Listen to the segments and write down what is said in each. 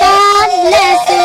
ปัน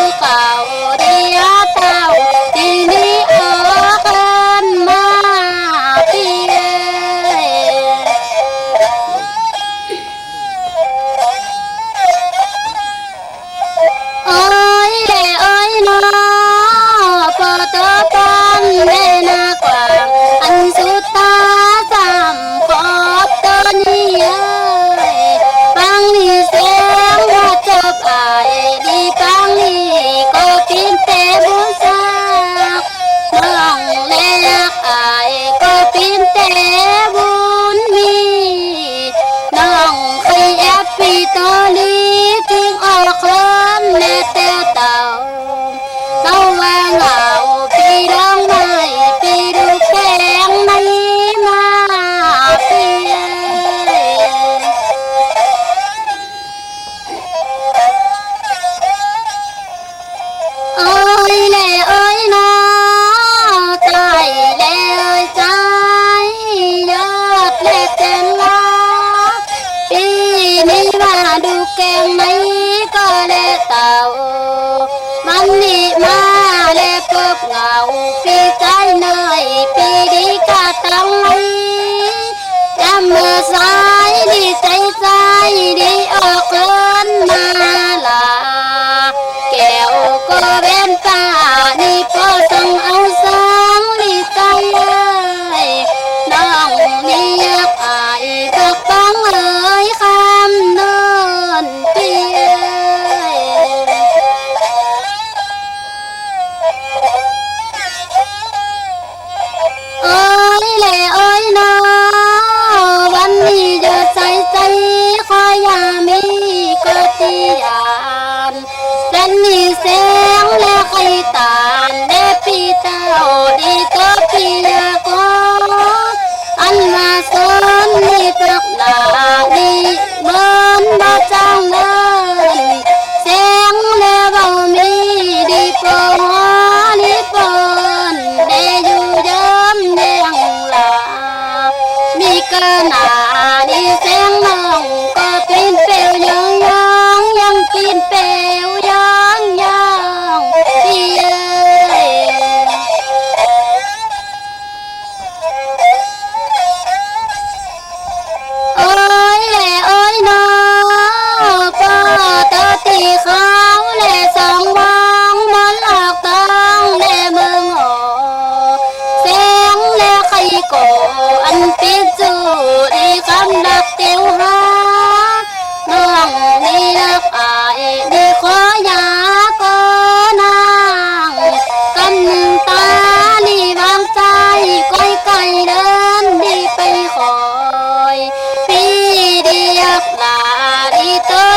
มีเสียงและไข่ตานเดปีเต้าดีก็บียาก็อันมาสอนนี่ปักนาดีเบินบ่จังเลยแสงและเบามีดีปองนี่ปนเดอยู่เดิมเดียงลามีกระนาดีเสียง todos.